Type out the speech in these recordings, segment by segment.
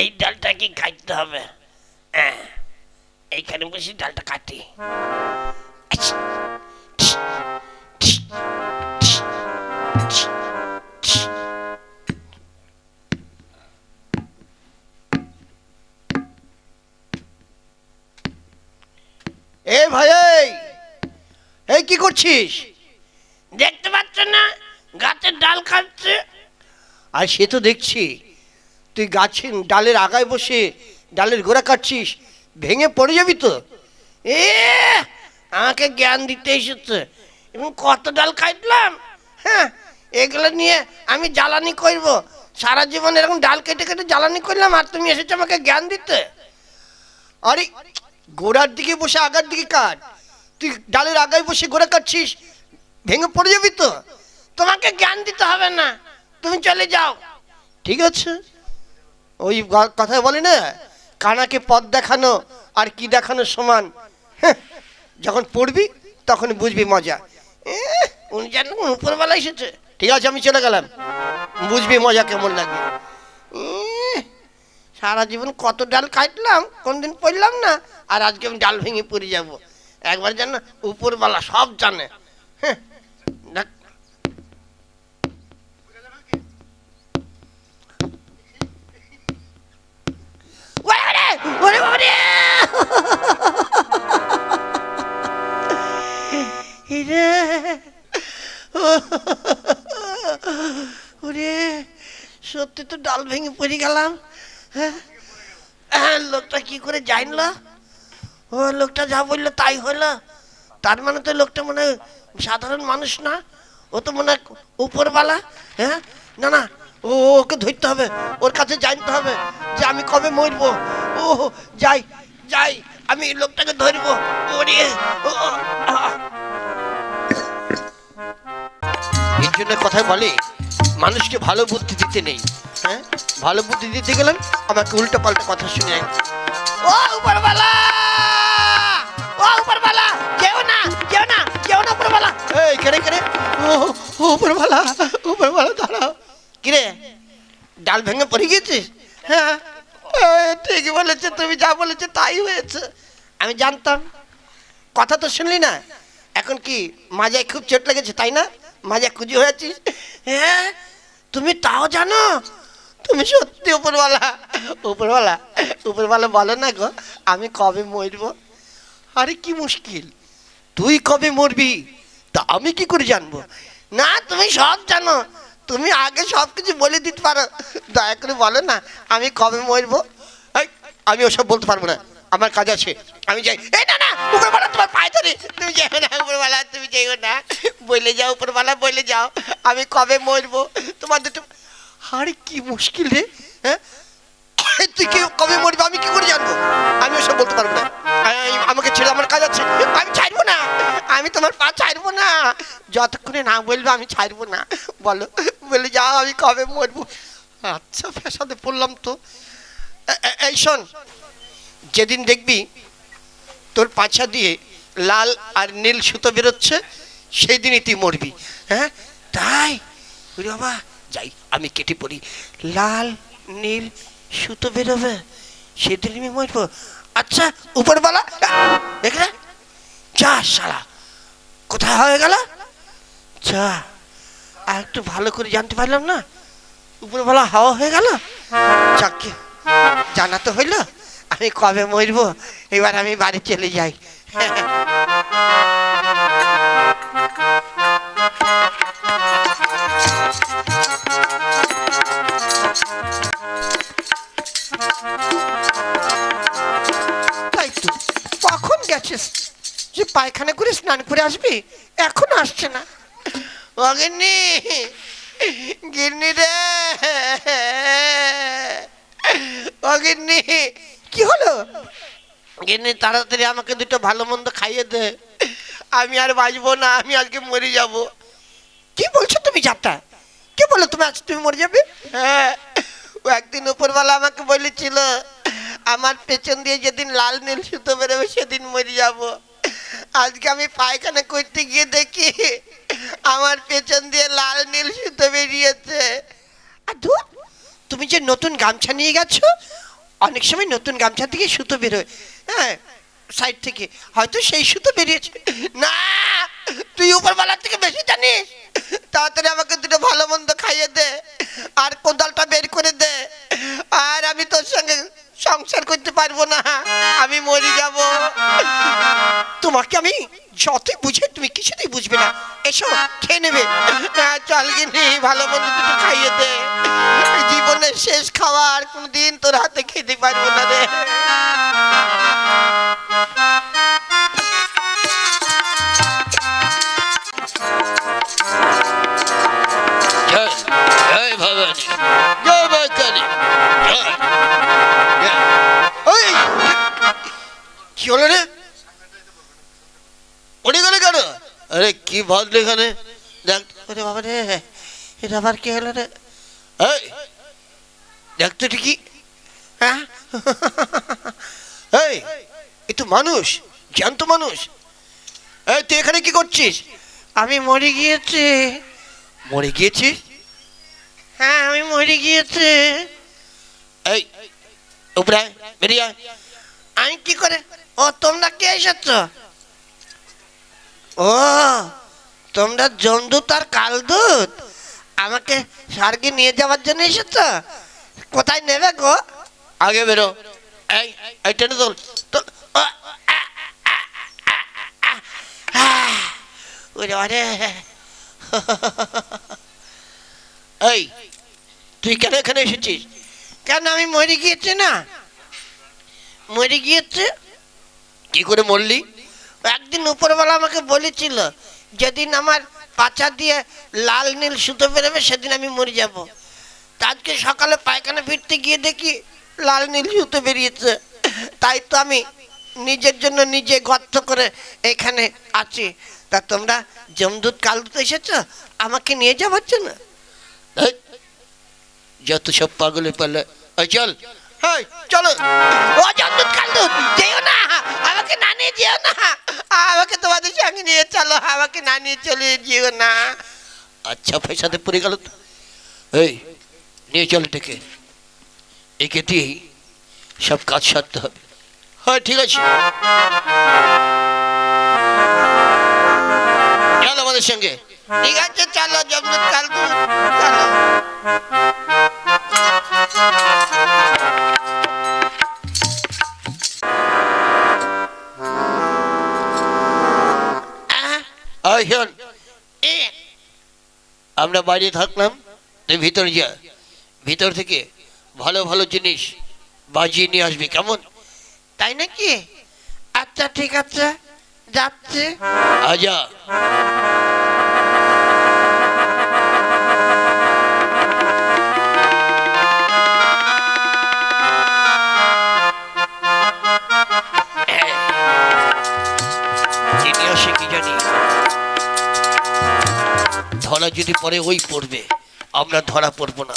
এই ডালটা কি কাটতে হবে? হ্যাঁ এইখানে বসে ডালটা কাটি। আচ্ছা। এ ভাই এই! এই কি করছিস? দেখতে পাচ্ছ না গাছের ডাল কাটছে আর সে তো দেখছি। তুই গাছের ডালের আগায় বসে ডালের গোড়া কাটছিস, ভেঙে পড়ে যাবি তো। এ, আমাকে জ্ঞান দিতে এসেছে। এবং কত ডাল কাটলাম হ্যাঁ এগুলো নিয়ে আমি জ্বালানি করব। সারা জীবন এরকম ডাল কেটে কেটে জ্বালানি করলাম, আর তুমি এসেছ আমাকে জ্ঞান দিতে। আরে, গোড়ার দিকে বসে আগার দিকে কাট। তুই ডালের আগায় বসে গোড়া কাটছিস, ভেঙে পড়ে যাবি তো। তোমাকে জ্ঞান দিতে হবে না। তুমি চলে যাও। ঠিক আছে। ওই কথায় বলে না? কানাকে পথ দেখানো আর কি দেখানো সমান? হ্যাঁ, যখন পড়বি তখন বুঝবি মজা। উনি যেন উপরবেলা এসেছে। ঠিক আছে আমি চলে গেলাম। বুঝবি মজা কেমন লাগে। সারা জীবন কত ডাল কাটলাম কোনদিন পড়লাম না আর আজকে আমি ডাল ভেঙে পড়ে যাব। একবার যেন উপরবেলা সব জানে। হ্যাঁ, সত্যি তো ডাল ভেঙে পড়ে গেলাম হ্যাঁ? হ্যাঁ, লোকটা কি করে জানলো? ও লোকটা যা বলল তাই হলো। তার মানে তো লোকটা মনে সাধারণ মানুষ না ও তো মনে উপরওয়ালা হ্যাঁ? না না ও ওকে ধরতে হবে ওর কাছে জানতে হবে যে আমি কবে মরবো। ও যাই যাই আমি লোকটাকে ধরবো। ওরে। এর জন্য কথায় বলে মানুষকে ভালো বুদ্ধি দিতে নেই। হ্যাঁ? ভালো বুদ্ধি দিতে গেলাম আমাকে উল্টো পাল্টা কথা শুনে ও উপরওয়ালা! ও উপরওয়ালা! যেও না যেও না যেও না উপরওয়ালা! এই কেড়ে কেড়ে। ও উপরওয়ালা উপরওয়ালা দাঁড়াও। কিরে ডাল ভেঙে পড়ে গেছিস হ্যাঁ এ, ঠিকই বলেছে তুমি যা বলেছে তাই হয়েছে। আমি জানতাম কথা তো শুনলি না। এখন কি মাজায় খুব চোট লেগেছে তাই না? মাজা খুঁজি হয়েছিস? হ্যাঁ তুমি তাও জানো? তুমি সত্যি উপরওয়ালা। উপরওয়ালা উপরওয়ালা বলো না গো, আমি কবে মরবো? আরে কি মুশকিল। তুই কবে মরবি? তা আমি কি করে জানব? না, তুমি সব জানো। তুমি আগে সব কিছু বলে দিতে পারো। দয়া করে বলো না, আমি কবে মরবো? আমি ওসব বলতে পারব না। আমার কাজ আছে, আমি যাই। না না, উপরওয়ালা, তোমার পায়ে তুমি না, উপরওয়ালা, তুমি যেও না। বলে যাও, উপরওয়ালা, বলে যাও। আমি কবে মরবো? তোমার দুটো আরে কি মুশকিল রে হ্যাঁ? তুই কি কবে মরবি? আমি কি করে জানব? আমি ওসব বলতে পারব না। আমাকে ছেড়ে, আমার কাজ আছে। আমি ছাড়বো না। আমি তোমার পা ছাড়বো না। যতক্ষণে না বলব, আমি ছাড়বো না। বলো, বলে যাও, আমি কবে মরবো? আচ্ছা ফ্যাসাদে পড়লাম তো। এই শোন, যেদিন দেখবি তোর পাছা দিয়ে লাল আর নীল সুতো বেরোচ্ছে সেই দিনই তুই মরবি। হ্যাঁ? তাই? বাবা। যাই, আমি কেটে পড়ি লাল, নীল সুতো বেরোবে, সেদিন আমি মরবো। আচ্ছা উপরবেলা এখানে যা সারা কোথায় হয়ে গেল? যা, আর একটু ভালো করে জানতে পারলাম না উপরবেলা হাওয়া হয়ে গেল? যাকে জানা তো হইল, আমি কবে মরবো? এবার আমি বাড়ি চলে যাই। পায়খানা করে স্নান করে আসবি? এখন আসছে না। অগিন্নি গিন্নি রে। অগিন্নি কি হলো? গিন্নি তাড়াতাড়ি আমাকে দুটো ভালো মন্দ খাইয়ে দে। আমি আর বাঁচবো না আমি আজকে মরে যাব। কি বলছো তুমি যাত্রা? কে বলো তুমি আজ তুমি মরে যাবে? হ্যাঁ ও একদিন উপরওয়ালা আমাকে বলেছিল আমার পেছন দিয়ে যেদিন লাল নীল সুতো বেরোবে সেদিন মরে যাব। আজকে আমি পায়খানা করতে গিয়ে দেখি আমার পেছন দিয়ে লাল নীল সুতো বেরিয়েছে। আর তুমি যে নতুন গামছা নিয়ে গেছো, অনেক সময় নতুন গামছা থেকে সুতো বেরোয়। হ্যাঁ সাইড থেকে। হয়তো সেই সুতো বেরিয়েছে। না, তুই উপরবেলার থেকে বেশি জানিস। তাড়াতাড়ি আমাকে দুটো ভালো মন্দ খাইয়ে দে। আর কোদালটা বের করে দে। আর আমি তোর সঙ্গে সংসার করতে পারব না। আমি মরে যাব। তোমাকে আমি যতই বুঝে, তুমি কিছুতেই বুঝবে না। এসো, খেয়ে নেবে। চল গিনি ভালো মন্দ দুটো খাইয়ে দে। জীবনের শেষ খাওয়ার কোনদিন তোর হাতে খেতে পারব না রে। কি ভাবলে এখানে? দেখ ওরে বাবা রে এটা আবার কি হলো রে? এই দেখ তো ঠিকই হ্যাঁ? এই এ তো মানুষ জ্যান্ত মানুষ। এই তুই এখানে কি করছিস? আমি মরে গিয়েছি। মরে গিয়েছিস হ্যাঁ আমি মরে গিয়েছি। এই উপরে বেরিয়ে। আমি কি করে? ও তোমরা কে এসেছ? ও তোমরা জমদূত আর কালদূত। আমাকে স্বর্গে নিয়ে যাওয়ার জন্য এসেছ? কোথায় নেবে গো? আগে বেরো। এই এই টেনে তোল। ওরে এই তুই কেন এখানে এসেছিস? কেন আমি মরে গিয়েছি না? মরে গিয়েছে? কি করে মরলি? একদিন উপরবেলা আমাকে বলেছিল যেদিন আমার পাচা দিয়ে লাল নীল সুতো বেরোবে সেদিন আমি মরে যাব। আজকে সকালে পায়খানা ফিরতে গিয়ে দেখি লাল নীল সুতো বেরিয়েছে। তাই তো আমি নিজের জন্য নিজে গর্ত করে এখানে আছি। তা তোমরা জমদূত কালদূত এসেছ? আমাকে নিয়ে যাবার জন্য? যত সব পাগলে পালে চল। হ্যাঁ চলো। ও জমদূত কালদূত যেও না। আমাকে না নিয়ে যেও না। আমাকে তোমাদের সঙ্গে নিয়ে চলো আমাকে না নিয়ে চলে যেও না। আচ্ছা পয়সাতে পড়ে গেল তো। এই নিয়ে চল এটাকে। একে দিয়েই সব কাজ সারতে হবে। হ্যাঁ ঠিক আছে। চল আমাদের সঙ্গে। ঠিক আছে চলো জমদূত কালদূত চলো। আয় শোন আমরা বাইরে থাকলাম তুই ভিতরে যা। ভিতর থেকে ভালো ভালো জিনিস বাজিয়ে নিয়ে আসবি কেমন? তাই নাকি? আচ্ছা ঠিক আছে যাচ্ছে। আজা। ধরা যদি পরে ওই পড়বে। আমরা ধরা পড়ব না।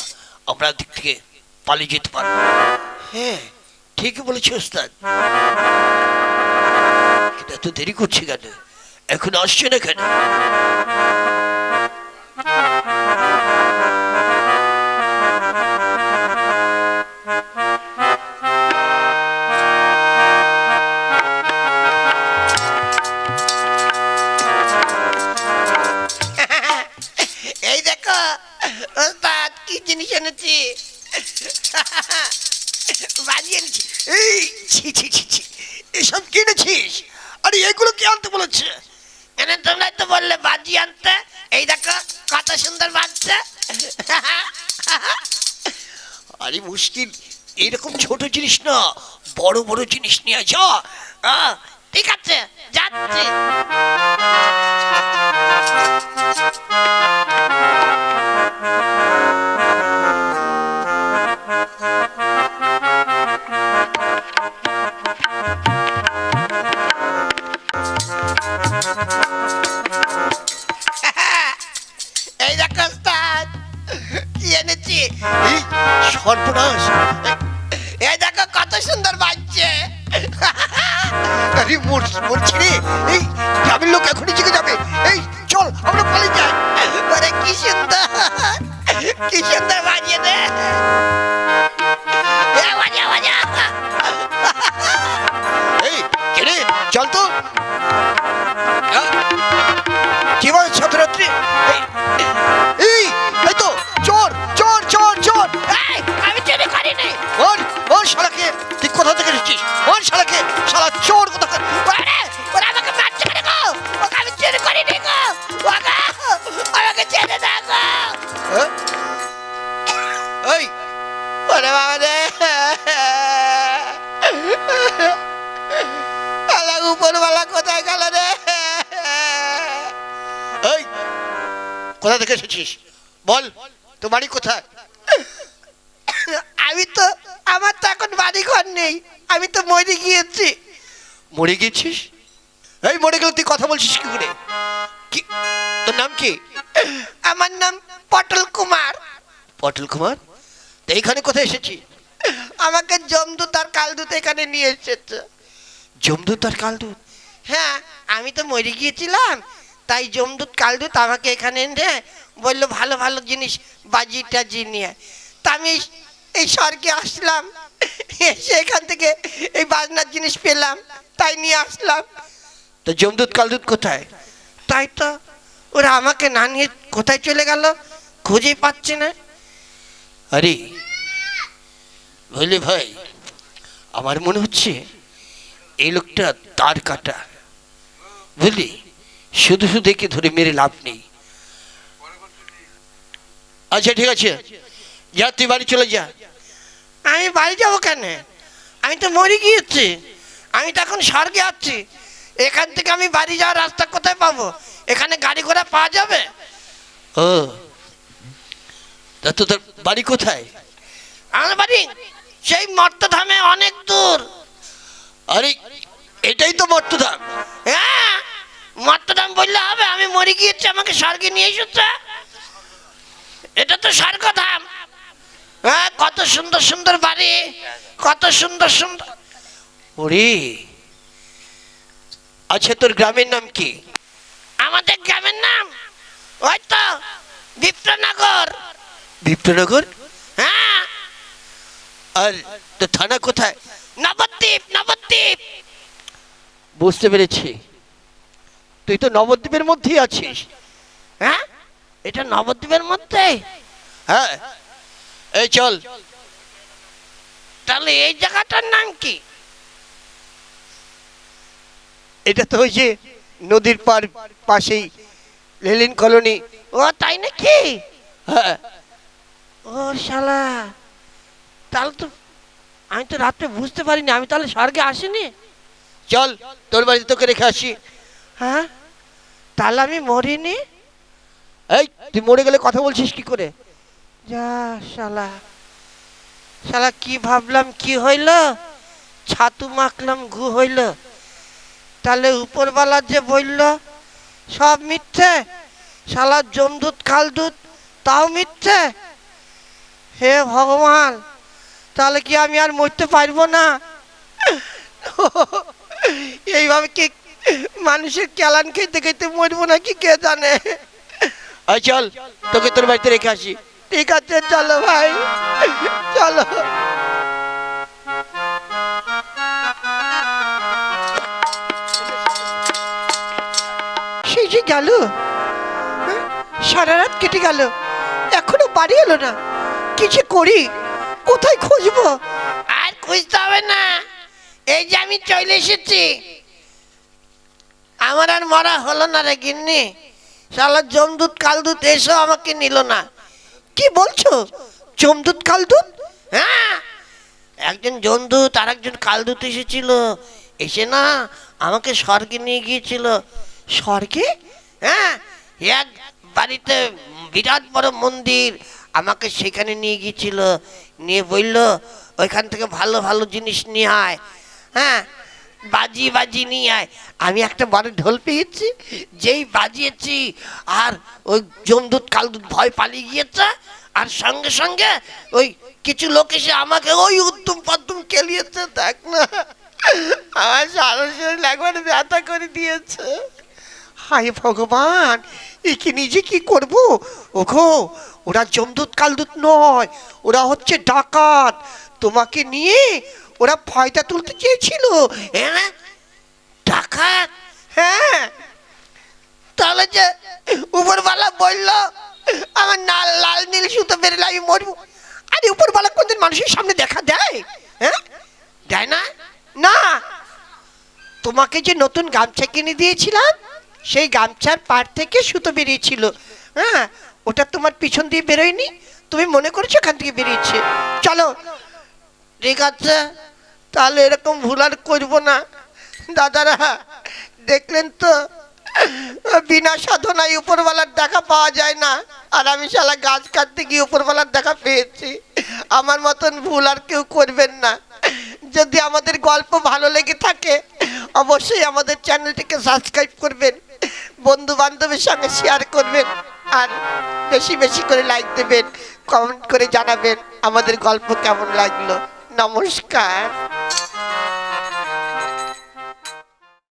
আমরা দিক থেকে পালিয়ে যেতে পারব। হ্যাঁ ঠিকই বলেছি, ওস্তাদ। কিন্তু এত দেরি করছে কেন? এখন আসছে না কেন ছি ছি ছি ছি। এসব কিনেছিস? আরে এগুলো কি আনতে বলেছে? কেন তোমরা তো বললে বাজি আনতে। এই দেখো কত সুন্দর বাজছে। আরে মুশকিল এরকম ছোট জিনিস না বড় বড় জিনিস নিয়ে যা। ঠিক আছে যাচ্ছি। জীবন বল ছাত্রছাত্রী? এই এই তো, চোর চোর চোর চোর। এই, আমি চুরি করিনি ওর ওর শালাকে, তুই কোথা থেকে এসেছিস? ওর শালাকে, শালা চোর কোথা আরে ওরা আমাকে মারছে কেন গো? ওকে আমি চুরি করিনি গো। ওকে, আমাকে ছেড়ে দাও গো। হ্যাঁ? এই, ওরে বাবা রে। আলা উপরওয়ালা কোথায় গেল রে? কোথা থেকে এসেছিস? বল তো বাড়ি কোথায়? আমি তো আমার তো এখন বাড়ি ঘর নেই। আমি তো মরে গিয়েছি। মরে গেছিস এই মরে গেলে তুই কথা বলছিস কি করে? কি তোর নাম কি? আমার নাম পটল কুমার। পটল কুমার? তো এইখানে কোথায় এসেছি আমাকে জমদূত আর কালদূত এখানে নিয়ে এসেছে। জমদূত আর কালদূত? হ্যাঁ আমি তো মরে গিয়েছিলাম। তাই জমদূত কালদূত আমাকে এখানে এনে বলল, ভালো ভালো জিনিস বাজি টাজি নিয়ে তা আমি এই- স্বর্গে আসলাম, এসে এখান থেকে এই বাজনার জিনিস পেলাম, তাই নিয়ে আসলাম। তো জমদূত কালদূত কোথায়? তাই তো ওরা আমাকে না নিয়ে কোথায় চলে গেল, খুঁজেই পাচ্ছে না। আরে, বুঝলি ভাই, আমার মনে হচ্ছে এই লোকটা তার কাটা, বুঝলি? শুধু শুধু একে ধরে মেরে লাভ নেই। আচ্ছা ঠিক আছে। যা তুই বাড়ি চলে যা। আমি বাড়ি যাব কেন? আমি তো মরে গিয়েছি। আমি তো এখন স্বর্গে আছি। এখান থেকে আমি বাড়ি যাওয়ার রাস্তা কোথায় পাবো? এখানে গাড়ি ঘোড়া পাওয়া যাবে? ও তা তো তোর বাড়ি কোথায়? আমার বাড়ি সেই মর্তধামে অনেক দূর। আরে এটাই তো মর্তধাম। হ্যাঁ মর্তধাম বললে হবে আমি মরে গিয়েছি আমাকে স্বর্গে নিয়ে এসেছে। এটা তো স্বর্গধাম। হ্যাঁ কত সুন্দর সুন্দর বাড়ি কত সুন্দর সুন্দর। ওরে আচ্ছা তোর গ্রামের নাম কি? আমাদের গ্রামের নাম? ওই তো বিপ্রনগর। বিপ্রনগর? হ্যাঁ। আর তো থানা কোথায়? নবদ্বীপ নবদ্বীপ। বুঝতে পেরেছি। তুই তো নবদ্বীপের মধ্যেই আছিস। হ্যাঁ? এটা নবদ্বীপের মধ্যে? হ্যাঁ। এই চল। তাহলে এই জায়গাটার নাম কি? এটা তো ওই যে নদীর পার পাশেই লেলিন কলোনি। ও তাই নাকি? হ্যাঁ। ও শালা। তাহলে তো আমি তো রাত্রে বুঝতে পারিনি আমি তাহলে স্বর্গে আসিনি? চল তোর বাড়িতে তোকে রেখে আসি। হ্যাঁ? তাহলে আমি মরিনি? এই তুই মরে গেলে কথা বলছিস কি করে? যা শালা। শালা কি ভাবলাম কি হইল? ছাতু মাখলাম ঘু হইল। তাহলে উপরওয়ালা যে বলল সব মিথ্যে? শালা জমদূত খালদূত তাও মিথ্যে? হে ভগবান তাহলে কি আমি আর মরতে পারব না? এইভাবে কি মানুষের কেলান খেতে খেতে মরবো নাকি কে জানে? চল তোকে তোর বাড়িতে রেখে আসি। ঠিক আছে চলো ভাই। চলো। সেই যে গেল? সারা রাত কেটে গেল। এখনও বাড়ি এলো না। কি যে করি? কোথায় খুঁজবো? আর খুঁজতে হবে না। এই যে আমি চলে এসেছি। আমার আর মরা হলো না রে গিন্নি। শালা জমদূত কালদূত এসো আমাকে নিল না। কি বলছো? জমদূত কালদূত? হ্যাঁ। একজন জমদূত আর একজন কালদূত এসেছিল। এসে না আমাকে স্বর্গে নিয়ে গিয়েছিল। স্বর্গে? হ্যাঁ। এক বাড়িতে বিরাট বড় মন্দির আমাকে সেখানে নিয়ে গিয়েছিল। নিয়ে বলল, ওইখান থেকে ভালো ভালো জিনিস নিয়ে আয়। হ্যাঁ। বাজি বাজি নিয়ে আয়। আমি একটা বড় ঢোল পেয়েছি, যেই বাজিয়েছি, আর ওই জমদূত কালদূত ভয় পালিয়ে গিয়েছে, আর সঙ্গে সঙ্গে ওই কিছু লোক এসে আমাকে ওই উদ্যম পদ্যম কেলিয়েছে দেখ না। আমার সারা শরীর একবারে ব্যথা করে দিয়েছে। হায় ভগবান একে নিজে কি করব? ওগো, ওরা জমদূত কালদূত নয়, ওরা হচ্ছে ডাকাত। তোমাকে নিয়ে ওরা ফয়দা তুলতে চেয়েছিল হ্যাঁ? ডাকাত হ্যাঁ। তাহলে যে উপরওয়ালা বলল, আমার নাল, লাল, নীল সুতো বেরোলে আমি মরবো। আরে, উপরওয়ালা কোনদিন মানুষের সামনে দেখা দেয়? হ্যাঁ? দেয় না? না। তোমাকে যে নতুন গামছা কিনে দিয়েছিলাম, সেই গামছার পাড় থেকে সুতো বেরিয়েছিল। হ্যাঁ ওটা তোমার পিছন দিয়ে বেরোয়নি? তুমি মনে করছ এখান থেকে বেরিয়েছে? চলো। ঠিক আছে। তাহলে এরকম ভুল আর করব না। দাদারা, দেখলেন তো, বিনা সাধনায় উপরওয়ালার দেখা পাওয়া যায় না। আর আমি শালা গাছ কাটতে গিয়ে উপরওয়ালার দেখা পেয়েছি। আমার মতন ভুল আর কেউ করবেন না। যদি আমাদের গল্প ভালো লেগে থাকে, অবশ্যই আমাদের চ্যানেলটিকে সাবস্ক্রাইব করবেন বন্ধু বান্ধবের সঙ্গে শেয়ার করবেন, আর বেশি বেশি করে লাইক দেবেন কমেন্ট করে জানাবেন আমাদের গল্প কেমন লাগল। নমস্কার